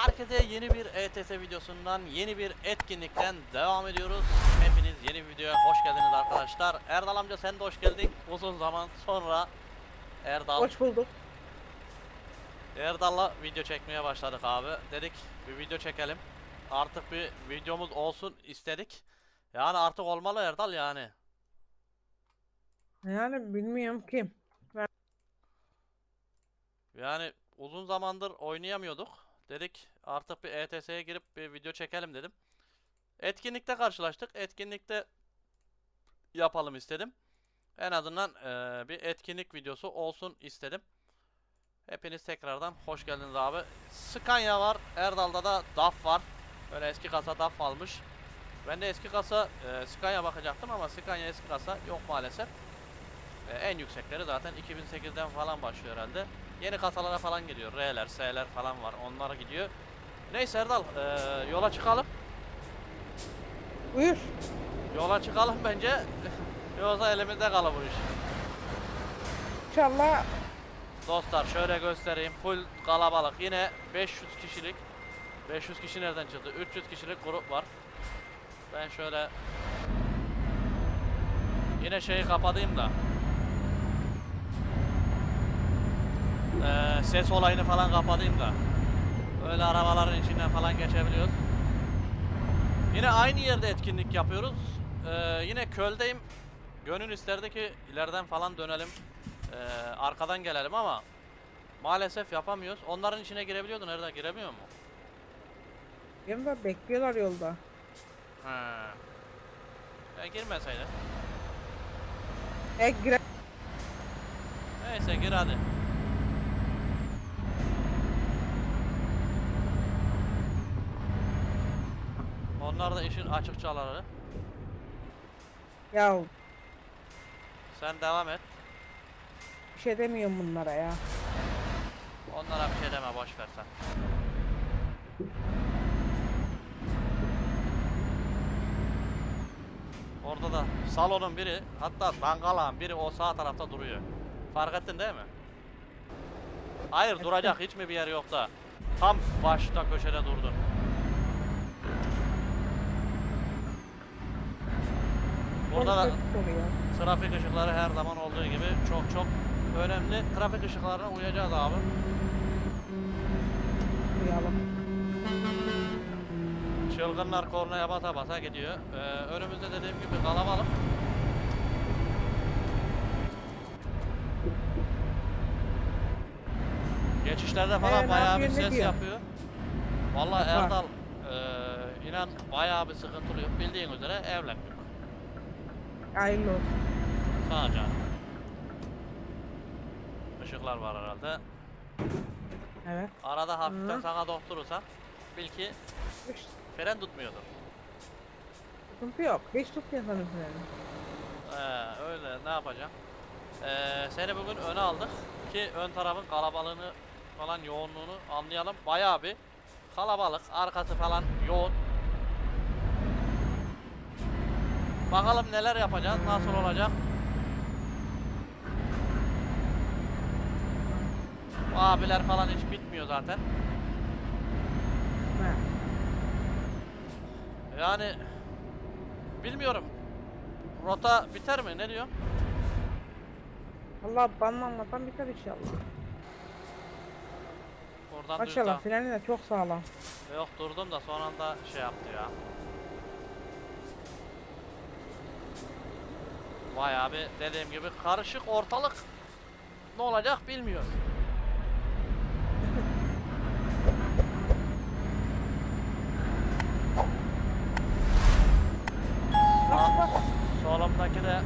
Herkese yeni bir ETS videosundan, yeni bir etkinlikten devam ediyoruz. Hepiniz yeni bir videoya hoş geldiniz arkadaşlar. Erdal amca sen de hoş geldin. Uzun zaman sonra Erdal Hoş bulduk. Erdal'la video çekmeye başladık abi. Dedik bir video çekelim. Artık bir videomuz olsun istedik. Yani artık olmalı Erdal yani. Yani bilmiyorum kim. Yani uzun zamandır oynayamıyorduk. Dedik artık bir ETS'ye girip bir video çekelim dedim. Etkinlikte karşılaştık. Etkinlikte yapalım istedim. En azından eee, bir etkinlik videosu olsun istedim. Hepiniz tekrardan hoş geldiniz abi. Scania var. Erdal'da da DAF var. Böyle eski kasa DAF almış. Ben de eski kasa eee Scania bakacaktım ama Scania eski kasa yok maalesef. E, en yüksekleri zaten 2008'den falan başlıyor herhalde. Yeni kasalara falan geliyor. R'ler, S'ler falan var. Onlara gidiyor. Neyse Erdal, e, yola çıkalım. Buyur. Yola çıkalım bence. Yoksa elimizde kalır bu iş. İnşallah Dostlar şöyle göstereyim. Full kalabalık. Yine 500 kişilik. 500 kişi nereden çıktı? 300 kişilik grup var. Ben şöyle yine şeyi kapatayım da. Ee, ses olayını falan kapatayım da. Öyle arabaların içinden falan geçebiliyoruz. Yine aynı yerde etkinlik yapıyoruz. Ee, yine Köl'deyim. Gönül isterdi ki ileriden falan dönelim. Ee, arkadan gelelim ama maalesef yapamıyoruz. Onların içine girebiliyordu. Nerede giremiyor mu? de bekliyorlar yolda. He. Ya girmeseydi. E gire Neyse gir hadi. Onlar da işin açıkçaları. ya Sen devam et. bir şey demiyorum bunlara ya. Onlara bir şey deme boş ver sen. Orada da salonun biri hatta dangalağın biri o sağ tarafta duruyor. Fark ettin değil mi? Hayır duracak hiç mi bir yer yok da. Tam başta köşede durdun. Burada da trafik ışıkları her zaman olduğu gibi çok çok önemli. Trafik ışıklarına uyacağız abi. Uyalım. Çılgınlar kornaya basa basa gidiyor. Ee, önümüzde dediğim gibi kalabalık. Geçişlerde falan Ee, bayağı bir ses diyor? yapıyor. Vallahi. Erdal eee, inan bayağı bir sıkıntılı. Bildiğin üzere evlenmiyor. Hayırlı olsun. Sağ canım. Işıklar var herhalde. Evet. Arada hafiften Hı. sana dokturursan bil ki Hiç fren tutmuyordur. sıkıntı yok. Hiç tutmuyor sanırım freni. Ee, öyle ne yapacağım? Ee, seni bugün öne aldık ki ön tarafın kalabalığını falan yoğunluğunu anlayalım. Bayağı bir kalabalık, arkası falan yoğun. Bakalım neler yapacağız, nasıl olacak? Bu abiler falan hiç bitmiyor zaten. Yani bilmiyorum. Rota biter mi? Ne diyor? Allah bana anlatan biter inşallah. Oradan düz Maşallah devam. freni de çok sağlam. Yok durdum da son anda şey yaptı ya. Bayağı bir dediğim gibi karışık ortalık. Ne olacak bak. Solumdaki de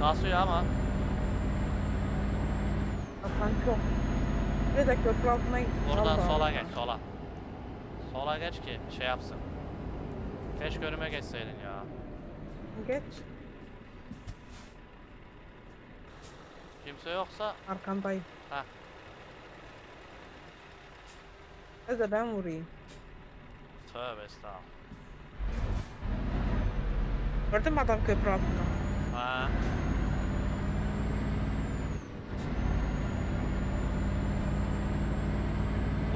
kasıyor ama Hasan çok. Bir de köprü altına buradan Allah. sola geç sola. Sola geç ki şey yapsın. Keşke önüme geçseydin ya. Geç. Kimse yoksa Arkandayım. Heh. Hadi de ben vurayım. tövbe estağfurullah. Gördün mü adam köprü altında? Ha.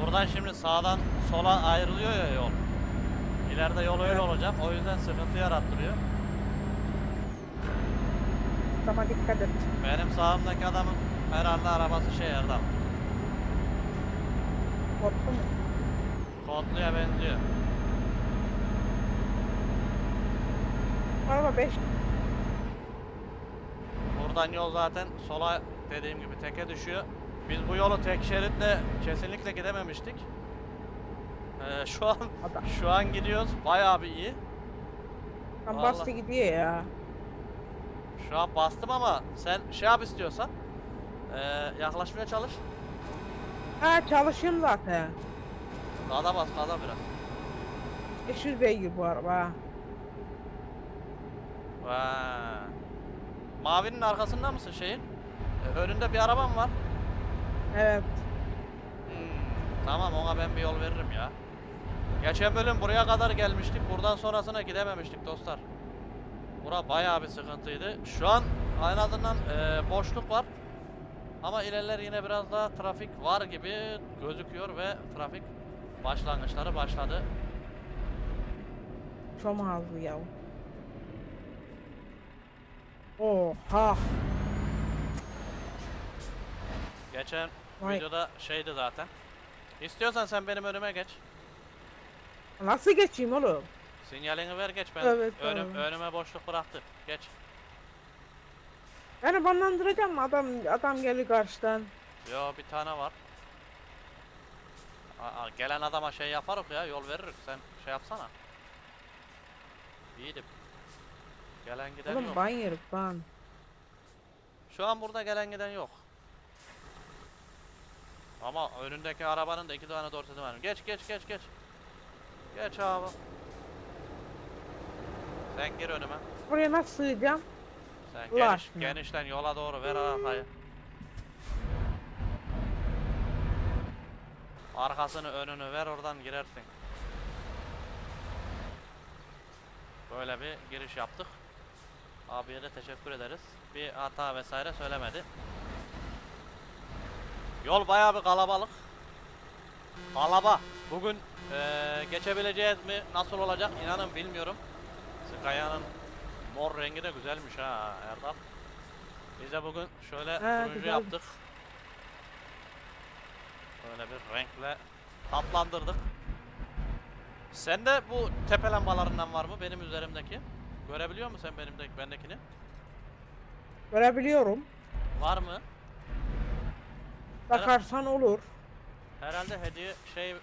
Buradan şimdi sağdan sola ayrılıyor ya yol. İleride yol öyle Evet. olacak. O yüzden sıkıntı yarattırıyor. Ama dikkat et. Benim sağımdaki adamın herhalde arabası şey Erdal. Korktu mu? Kodluya benziyor. Araba 5. Buradan yol zaten sola dediğim gibi teke düşüyor. Biz bu yolu tek şeritle kesinlikle gidememiştik. Ee, şu an şu an gidiyoruz. Bayağı bir iyi. Tam Vallahi. bastı gidiyor ya. Şu an bastım ama sen şey yap istiyorsan ee, yaklaşmaya çalış. Ha çalışıyorum zaten. Gaza bas gaza biraz. 500 beygir bu araba. ha. Vay. Mavinin arkasında mısın şeyin? Ee, önünde bir arabam var. Evet. Hmm, tamam ona ben bir yol veririm ya. Geçen bölüm buraya kadar gelmiştik. Buradan sonrasına gidememiştik dostlar. Bura bayağı bir sıkıntıydı. Şu an en azından e, boşluk var. Ama ilerler yine biraz daha trafik var gibi gözüküyor ve trafik başlangıçları başladı. Çok ağzı ya. Oha. Geçen Vay. videoda şeydi zaten. İstiyorsan sen benim önüme geç. Nasıl geçeyim oğlum? Sinyalini ver geç ben Evet, önüm, tamam. önüme boşluk bıraktı. Geç. Beni banlandıracağım mı? Adam adam geliyor karşıdan. Yo bir tane var. Aa, gelen adama şey yaparız ya yol veririz sen şey yapsana. İyiydi. Gelen giden Oğlum yok. ban yerim ban. Şu an burada gelen giden yok. Ama önündeki arabanın da iki tane dorsesi var. Geç geç geç geç. Geç abi. Sen gir önüme. Buraya nasıl sığacağım? Sen geniş, aşkına. genişten yola doğru ver arkayı. Arkasını önünü ver oradan girersin. Böyle bir giriş yaptık. Abiye de teşekkür ederiz. Bir hata vesaire söylemedi. Yol bayağı bir kalabalık. Kalaba. Bugün eee, geçebileceğiz mi? Nasıl olacak? İnanın bilmiyorum. Skaya'nın mor rengi de güzelmiş ha Erdal. Biz de bugün şöyle He, turuncu güzel. yaptık. Böyle bir renkle tatlandırdık. Sende bu tepe lambalarından var mı benim üzerimdeki? Görebiliyor musun sen benim de, bendekini? Görebiliyorum. Var mı? Bakarsan olur. Herhalde hediye şey e,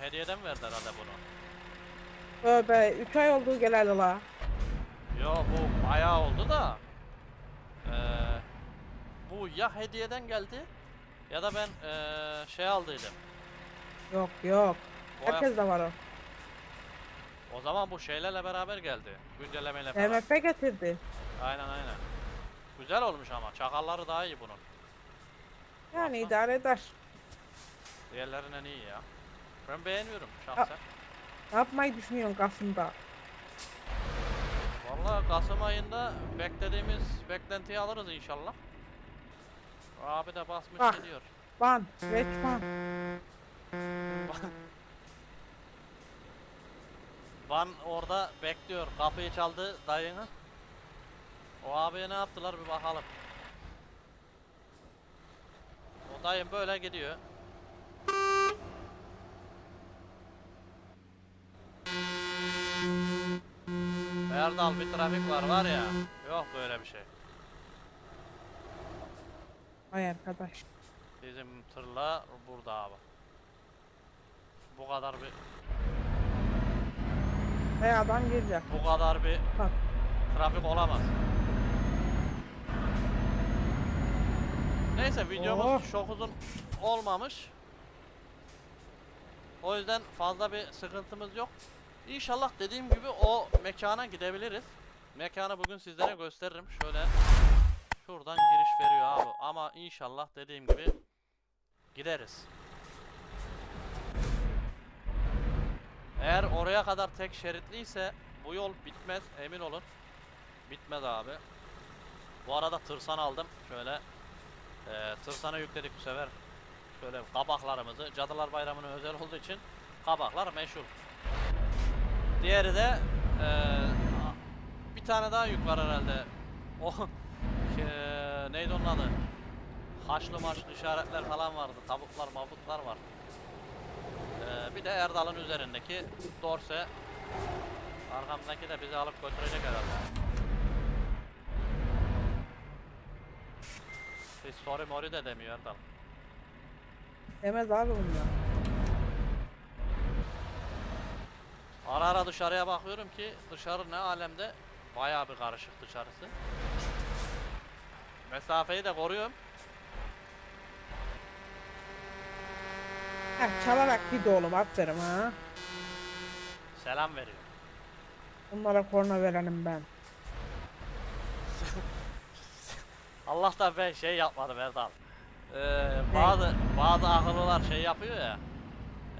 hediyeden verdi herhalde bunu. Tövbe 3 ay oldu geleli la. Yo bu bayağı oldu da. Eee bu ya hediyeden geldi ya da ben eee, şey aldıydım. Yok yok. Bu Herkes de var o. o zaman bu şeylerle beraber geldi. Güncellemeyle falan. MF getirdi. Aynen aynen. Güzel olmuş ama. Çakalları daha iyi bunun. Yani Valla. idare eder. Diğerlerinden iyi ya. Ben beğeniyorum şahsen. Ne yapmayı düşünüyorsun Kasım'da? Vallahi Kasım ayında beklediğimiz beklentiyi alırız inşallah. Abi de basmış Bak. gidiyor. Ban. Geç ban. Van orada bekliyor. Kapıyı çaldı dayını. O abiye ne yaptılar bir bakalım. O dayım böyle gidiyor. Erdal bir trafik var var ya. Yok böyle bir şey. Vay arkadaş. Bizim tırla burada abi. Bu kadar bir Hey adam girecek. bu kadar bir Bak. trafik olamaz. Neyse videomuz Oh. çok uzun olmamış. O yüzden fazla bir sıkıntımız yok. İnşallah dediğim gibi o mekana gidebiliriz. Mekanı bugün sizlere gösteririm. Şöyle şuradan giriş veriyor abi. Ama inşallah dediğim gibi gideriz. Eğer oraya kadar tek şeritliyse bu yol bitmez emin olun. Bitmez abi. Bu arada tırsan aldım. Şöyle eee tırsana yükledik bu sefer. Şöyle kabaklarımızı Cadılar Bayramı'na özel olduğu için kabaklar meşhur. Diğeri de eee, bir tane daha yük var herhalde. O eee, neydi onun adı? Haşlı maşlı işaretler falan vardı. Tabutlar mabutlar var. Eee, bir de Erdal'ın üzerindeki dorse. Arkamdaki de bizi alıp götürecek herhalde. Hiç sorry mori de demiyor Erdal. Demez abi bunlar. Ara ara dışarıya bakıyorum ki dışarı ne alemde bayağı bir karışık dışarısı. Mesafeyi de koruyorum. Heh, çalarak git oğlum aferin ha. Selam veriyor. Bunlara korna verenim ben. Allah'tan ben şey yapmadım Erdal. Ee, bazı bazı akıllılar şey yapıyor ya.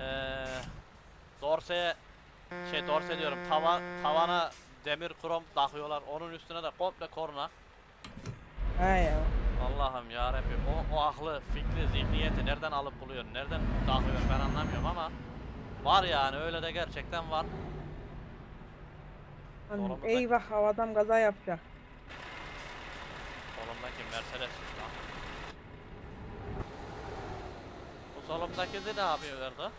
Ee, dorseye şey dorse diyorum tava tavana demir krom takıyorlar. Onun üstüne de komple korna. He ya. Allah'ım ya Rabbim o, o aklı, fikri, zihniyeti nereden alıp buluyor, nereden takıyor ben anlamıyorum ama var yani öyle de gerçekten var. Solumuzda- eyvah havadan kaza yapacak. Solumdaki Mercedes lan. Bu solumdaki de ne yapıyor orada?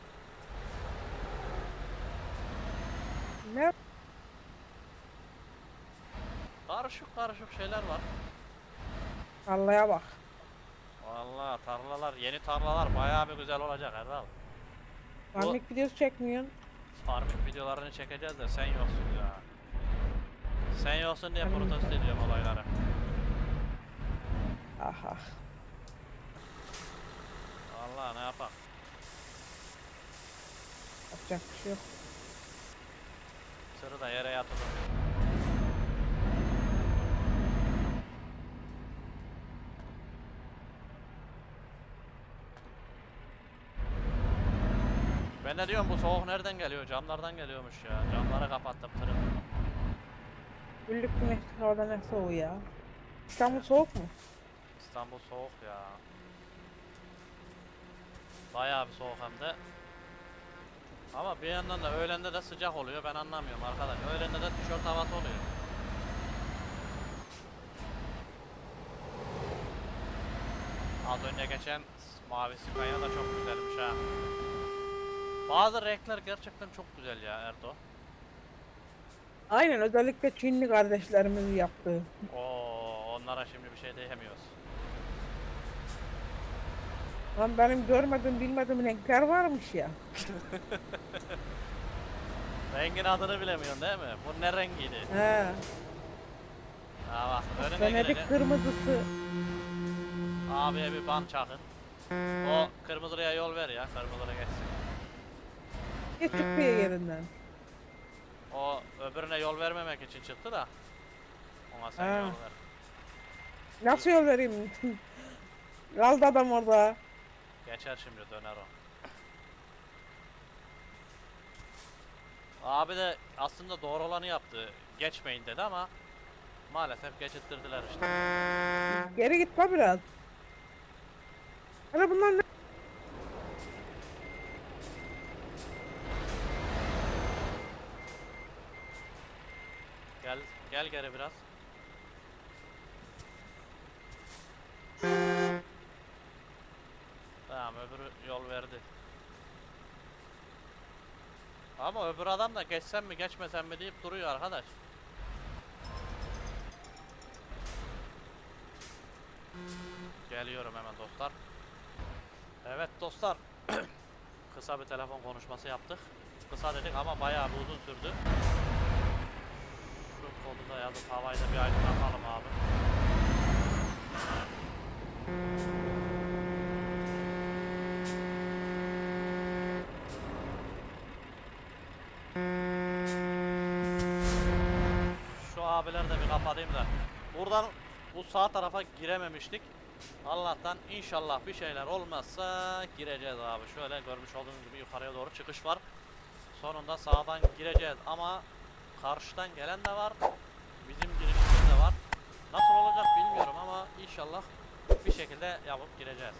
Ne? Karışık karışık şeyler var. Tarlaya bak. Vallahi tarlalar, yeni tarlalar bayağı bir güzel olacak Erdal. Farmik videosu çekmiyorsun. Farming videolarını çekeceğiz de sen yoksun ya. Sen yoksun diye protesto ediyorum olayları. Ah ah. Vallahi ne yapalım. Yapacak bir şey yok. Sırı da yere yatırdım. Ben de diyorum bu soğuk nereden geliyor? Camlardan geliyormuş ya. Camları kapattım tırın. Güllük güneşli havada ne soğuğu ya. İstanbul soğuk mu? İstanbul soğuk ya. Bayağı bir soğuk hem de. Ama bir yandan da öğlende de sıcak oluyor. Ben anlamıyorum arkadaş. Öğlende de tişört havası oluyor. Az önce geçen mavi Scania da çok güzelmiş ha. Bazı renkler gerçekten çok güzel ya Erdo. Aynen özellikle Çinli kardeşlerimizin yaptığı. Oo, onlara şimdi bir şey diyemiyoruz. Lan benim görmediğim bilmediğim renkler varmış ya. Rengin adını bilemiyorsun değil mi? Bu ne rengiydi? He. Ha bak önüne Venedik kırmızısı. Abiye bir ban çakın. O kırmızıya yol ver ya. Kırmızıya geçsin. Geç çıktı ya yerinden. O öbürüne yol vermemek için çıktı da. Ona sen Ha. yol ver. Nasıl yol vereyim? Kaldı adam orada. Geçer şimdi döner o. Abi de aslında doğru olanı yaptı. Geçmeyin dedi ama maalesef geçittirdiler işte. Geri git la biraz. Hani bunlar ne? Gel gel geri biraz. Tamam öbürü yol verdi. Ama öbür adam da geçsem mi geçmesem mi deyip duruyor arkadaş. Geliyorum hemen dostlar. Evet dostlar. Kısa bir telefon konuşması yaptık. Kısa dedik ama bayağı bir uzun sürdü. Şu kodu da yazıp havayı da bir aydınlatalım abi. Şu abileri de bir kapatayım da. Buradan bu sağ tarafa girememiştik. Allah'tan inşallah bir şeyler olmazsa gireceğiz abi. Şöyle görmüş olduğunuz gibi yukarıya doğru çıkış var. Sonunda sağdan gireceğiz ama karşıdan gelen de var. Bizim girişimiz de var. Nasıl olacak bilmiyorum ama inşallah bir şekilde yapıp gireceğiz.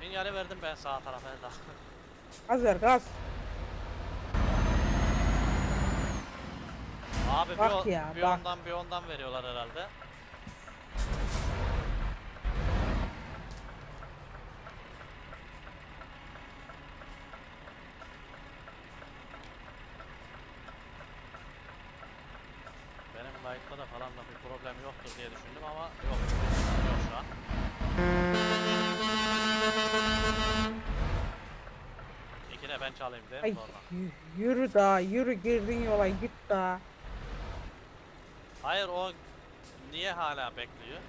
Sinyali verdim ben sağ tarafa Erdal. Gaz ver gaz. Abi bir, Bak o- ya, bir bak. ondan bir ondan veriyorlar herhalde. Benim kayıtla da falan da bir problem yoktur diye düşündüm ama yok. Yok şu an. İki de ben çalayım değil mi Ay sonra? y- yürü daha yürü girdin yola git daha. Hayır o niye hala bekliyor?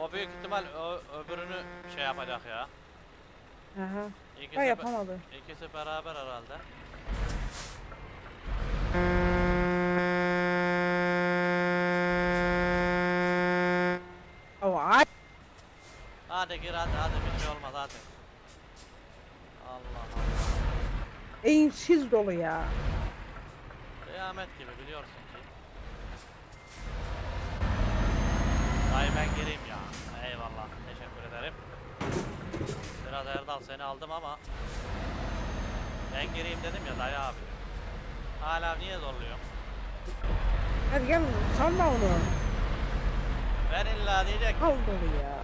O büyük ihtimal ö- öbürünü şey yapacak ya. Aha. İkisi, Ha be- yapamadı. ikisi beraber herhalde. Ama ay. Hadi gir hadi hadi bir şey olmaz hadi. Allah Allah. Eğimsiz dolu ya. Kıyamet gibi biliyorsun ki. Dayı ben gireyim ya. Eyvallah. Teşekkür ederim. Biraz Erdal seni aldım ama ben gireyim dedim ya dayı abi. Hala niye zorluyor? Hadi gel salma onu. Ben illa diyecek Al dolu ya.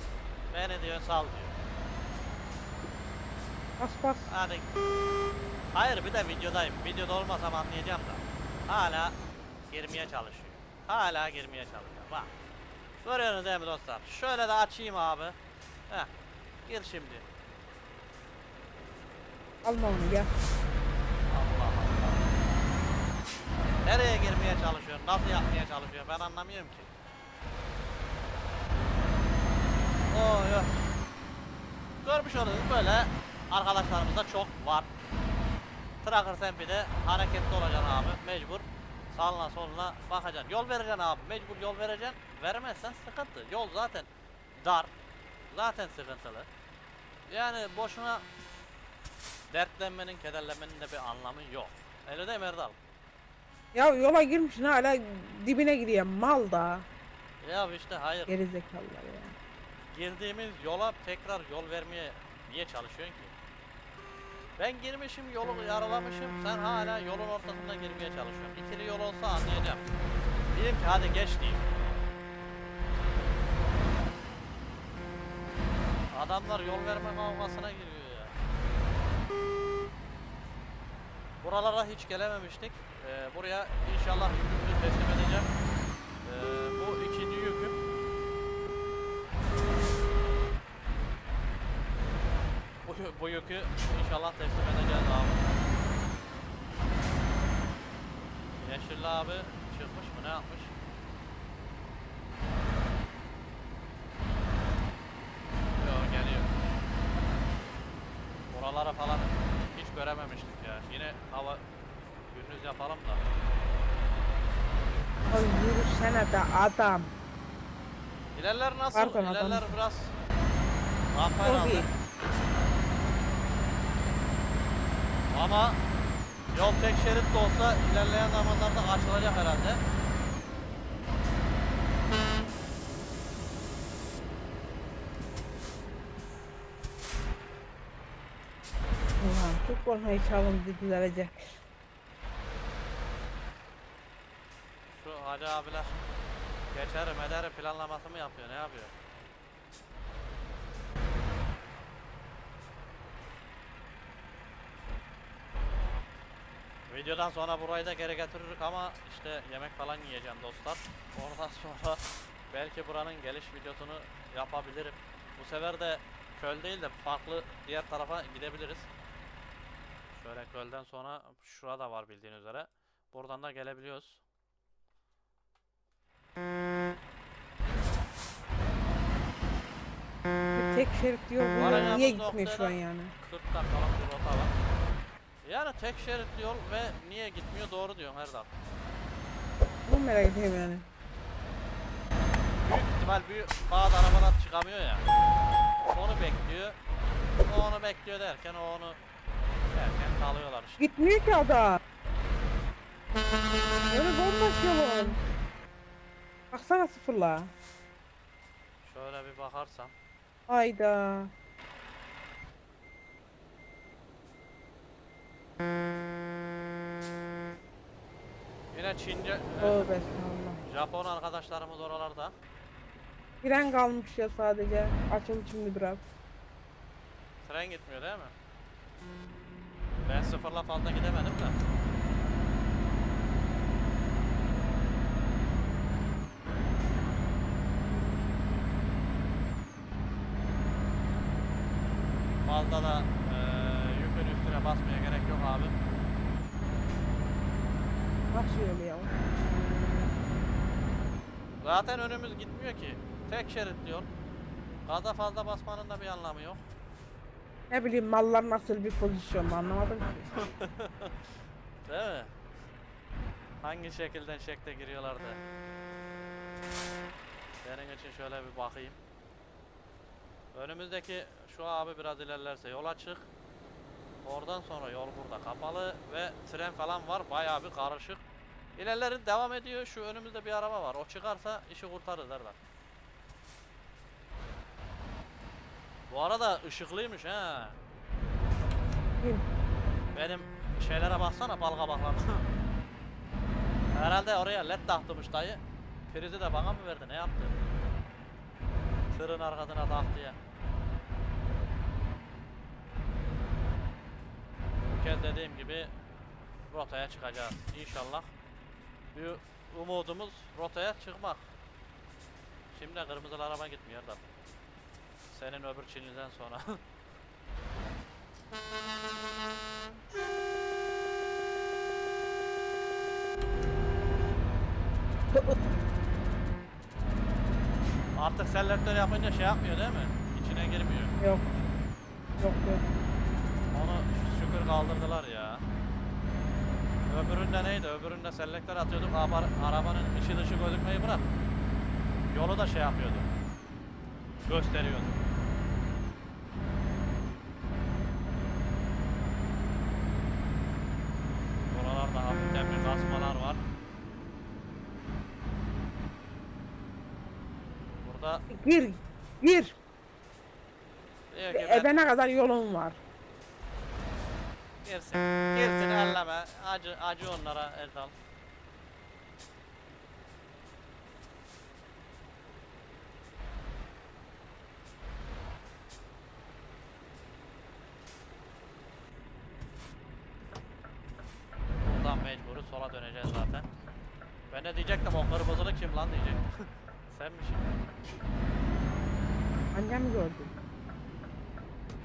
beni diyor sal diyor. Bas bas. Hadi. Hayır bir de videodayım. Videoda olmasam anlayacağım da. Hala girmeye çalışıyor. Hala girmeye çalışıyor. Bak. Görüyorsunuz değil mi dostlar? Şöyle de açayım abi. Heh. Gir şimdi. Alma onu gel. Allah Allah. Nereye girmeye çalışıyor? Nasıl yapmaya çalışıyor? Ben anlamıyorum ki. Oy oy. Görmüş olduğunuz böyle arkadaşlarımız da çok var. Tracker sen bir de hareketli olacaksın abi. Mecbur sağına soluna bakacaksın. Yol vereceksin abi. Mecbur yol vereceksin. Vermezsen sıkıntı. Yol zaten dar. Zaten sıkıntılı. Yani boşuna dertlenmenin, kederlenmenin de bir anlamı yok. Öyle değil mi Erdal? Ya yola girmişsin hala dibine gidiyor mal da. Ya işte hayır. Gerizekalılar ya. Girdiğimiz yola tekrar yol vermeye niye çalışıyorsun ki? Ben girmişim yolu yaralamışım sen hala yolun ortasında girmeye çalışıyorsun. İkili yol olsa anlayacağım. Diyeyim ki hadi geç diyeyim. Adamlar yol verme kavgasına giriyor ya. Buralara hiç gelememiştik. Ee, buraya inşallah yükümüzü teslim edeceğim. Ee, bu ikinci Bu, yü- bu yükü inşallah teslim edeceğiz abi. Yeşilli abi çıkmış mı ne yapmış? Yok geliyor. Buralara falan hiç görememiştik ya. Yine hava gündüz yapalım da. Ay yürüsene de adam. İlerler nasıl? Pardon, adam. İlerler biraz rampayla Çok iyi. Ama yol tek şerit de olsa ilerleyen zamanlarda açılacak herhalde. Ulan çok korkmayı çalındı düzelecek. Şu hacı abiler geçerim ederim planlaması mı yapıyor ne yapıyor? Videodan sonra burayı da geri getiririk ama işte yemek falan yiyeceğim dostlar. Oradan sonra belki buranın geliş videosunu yapabilirim. Bu sefer de köl değil de farklı diğer tarafa gidebiliriz. Şöyle kölden sonra şurada var bildiğin üzere. Buradan da gelebiliyoruz. Tek şerit yol niye gitmiyor şu an yani? 40 dakikalık bir rota var. Yani tek şeritli yol ve niye gitmiyor doğru diyorsun Erdal. Bunu merak ediyorum yani. Büyük ihtimal büyük bazı arabalar çıkamıyor ya. Onu bekliyor. O onu bekliyor derken o onu derken kalıyorlar işte. Gitmiyor ki adam. Öyle bomboş yolun. Baksana sıfırla. Şöyle bir bakarsam. Hayda. Yine Çince, Tövbe estağfurullah. Japon arkadaşlarımız oralarda. Fren kalmış ya sadece. Açıl şimdi biraz. Tren gitmiyor değil mi? Ben sıfırla fazla gidemedim de. Fazla da basmaya gerek yok abi. Nasıl yolu ya? Zaten önümüz gitmiyor ki. Tek şeritli yol. Gaza fazla basmanın da bir anlamı yok. Ne bileyim mallar nasıl bir pozisyonda anlamadım ki. Değil mi? Hangi şekilden şekle giriyorlardı? Senin için şöyle bir bakayım. Önümüzdeki şu abi biraz ilerlerse yol açık. Oradan sonra yol burada kapalı ve tren falan var. Bayağı bir karışık. İlerlerin devam ediyor. Şu önümüzde bir araba var. O çıkarsa işi kurtarır derler. Bu arada ışıklıymış ha. Benim şeylere baksana bal kabaklarına. Herhalde oraya led taktırmış dayı. Prizi de bana mı verdi ne yaptı? Tırın arkasına taktı ya. Kez dediğim gibi rotaya çıkacağız inşallah. Bir umudumuz rotaya çıkmak. Şimdi kırmızılı araba gitmiyor da. Senin öbür Çinliden sonra. Artık selektör yapınca şey yapmıyor değil mi? İçine girmiyor. Yok. Yok yok. Onu şükür kaldırdılar ya. Öbüründe neydi? Öbüründe selektör atıyorduk. Ara- arabanın içi dışı gözükmeyi bırak. Yolu da şey yapıyordu. Gösteriyordu. Buralarda hafiften bir kasmalar var. Burada Gir. Gir. diyor ki ben- Edene kadar yolun var. Girsin. Girsin elleme. Acı, acı onlara Erdal. Buradan mecburu sola döneceğiz zaten. Ben de diyecektim o kırmızılı kim lan diyecektim. Senmişsin. Annem gördü.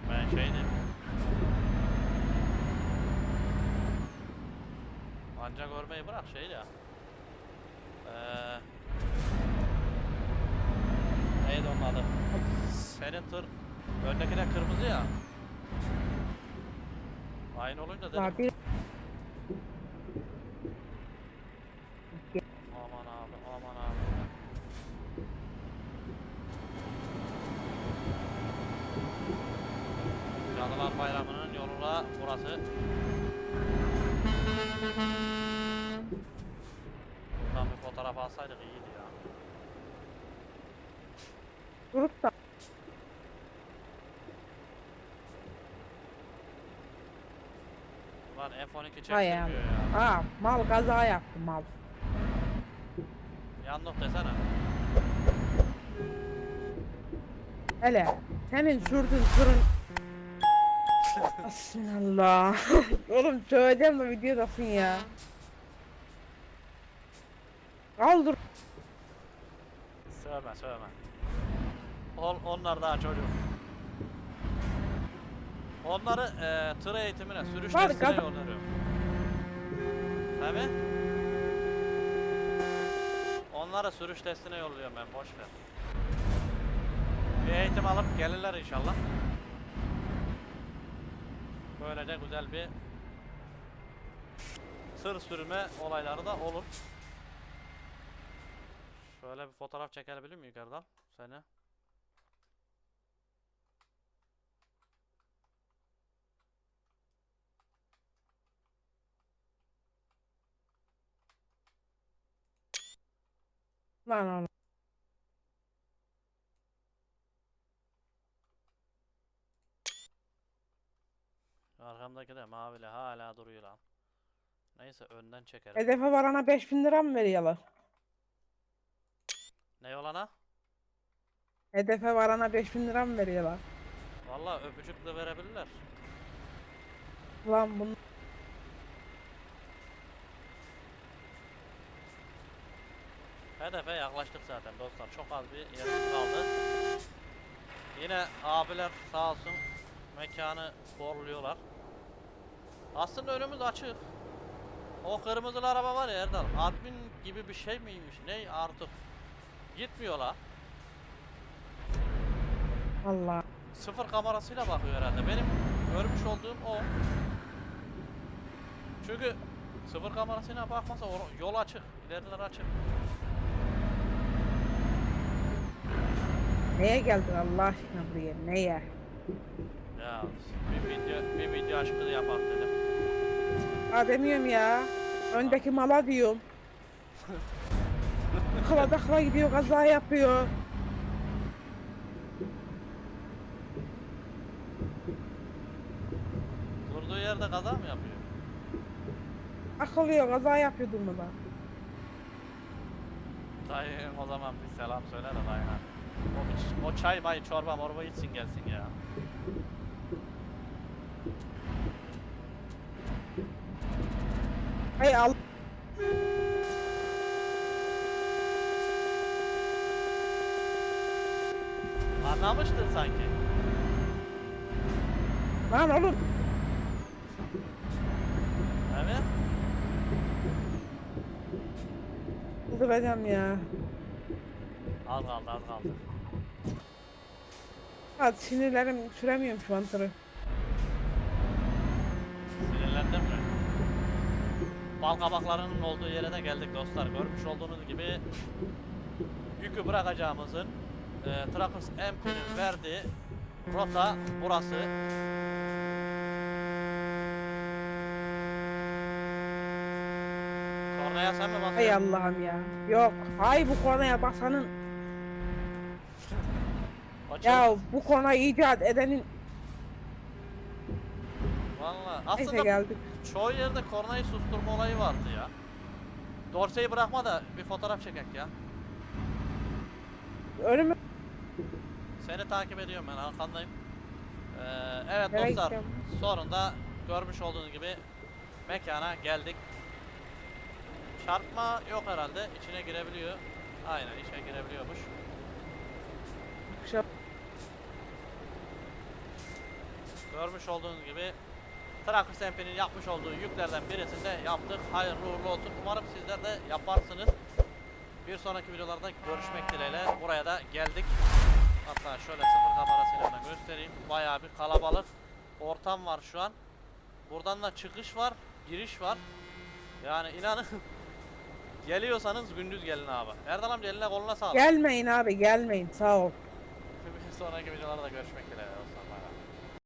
Ben şeydim. Anca görmeyi bırak şey ya. Eee neydi onun adı? Senin tır öndekine kırmızı ya. Aynı olunca dedim. Var bir Aman abi, aman abi. Cadılar Bayramı'nın yoluna burası. Buradan bir fotoğraf alsaydık iyiydi ya. durup da Ulan F12 Hay çektirmiyor ya. Aa, mal kaza yaptı mal. Yandık desene. Hele senin sürdüğün tırın Bismillah. Oğlum söyleyeceğim de videodasın ya. Kaldır. Sövme sövme. On, onlar daha çocuk. Onları e, tır eğitimine, sürüş Var, dersine kad- yolluyorum. Tabi. Onları sürüş testine yolluyorum ben boş ver. Bir eğitim alıp gelirler inşallah. Böylece güzel bir tır sürme olayları da olur. Şöyle bir fotoğraf çekebilir miyim yukarıdan? Seni. Lan oğlum. Arkamdaki de mavili hala duruyor lan. Neyse önden çekerim. Hedefe varana 5000 lira mı veriyorlar? Ne olana? Hedefe varana 5000 lira mı veriyorlar? Valla öpücük de verebilirler. Ulan bunu Hedefe yaklaştık zaten dostlar. Çok az bir yerimiz kaldı. Yine abiler sağ olsun mekanı korluyorlar. Aslında önümüz açık. O kırmızılı araba var ya Erdal. Admin gibi bir şey miymiş? Ne artık? Gitmiyor la. Allah. Sıfır kamerasıyla bakıyor herhalde. Benim görmüş olduğum o. Çünkü sıfır kamerasıyla bakmasa yol açık. İleriler açık. Neye geldin Allah aşkına buraya? Neye? Ya bir video bir video aşkı yapak dedim. Ha demiyorum ya. Öndeki mala diyorum. Kala dakla gidiyor kaza yapıyor. Durduğu yerde kaza mı yapıyor? Akılıyor kaza yapıyor durmadan. Dayı o zaman bir selam söyle de dayına. O, o çay may çorba morba içsin gelsin ya. Hay al. Anlamıştın sanki. Lan oğlum. Evet. Kıldıracağım ya. Az kaldı az kaldı. Hadi sinirlerim süremiyorum şu an tırı. Sinirlendim mi? Bal kabaklarının olduğu yere de geldik dostlar. Görmüş olduğunuz gibi yükü bırakacağımızın e, Trackers MP'nin verdiği rota burası. Kornaya sen mi Hay basıyorsun? Allah'ım ya. Yok. Hay bu kornaya basanın. Ya bu kornayı icat edenin. Valla Neyse aslında geldik. çoğu yerde kornayı susturma olayı vardı ya. Dorseyi bırakma da bir fotoğraf çekek ya. Önümü Seni takip ediyorum ben arkandayım. Ee, evet Nereye dostlar gideceğim? sonunda görmüş olduğunuz gibi mekana geldik. Çarpma yok herhalde içine girebiliyor. Aynen içine girebiliyormuş. Görmüş olduğunuz gibi Tracker MP'nin yapmış olduğu yüklerden birisini de yaptık. Hayırlı uğurlu olsun. Umarım sizler de yaparsınız. Bir sonraki videolarda görüşmek dileğiyle buraya da geldik. Hatta şöyle sıfır kamerasıyla da göstereyim. Bayağı bir kalabalık ortam var şu an. Buradan da çıkış var, giriş var. Yani inanın geliyorsanız gündüz gelin abi. Erdal amca eline koluna sağlık. gelmeyin abi gelmeyin sağ ol. Bir sonraki videolarda görüşmek dileğiyle.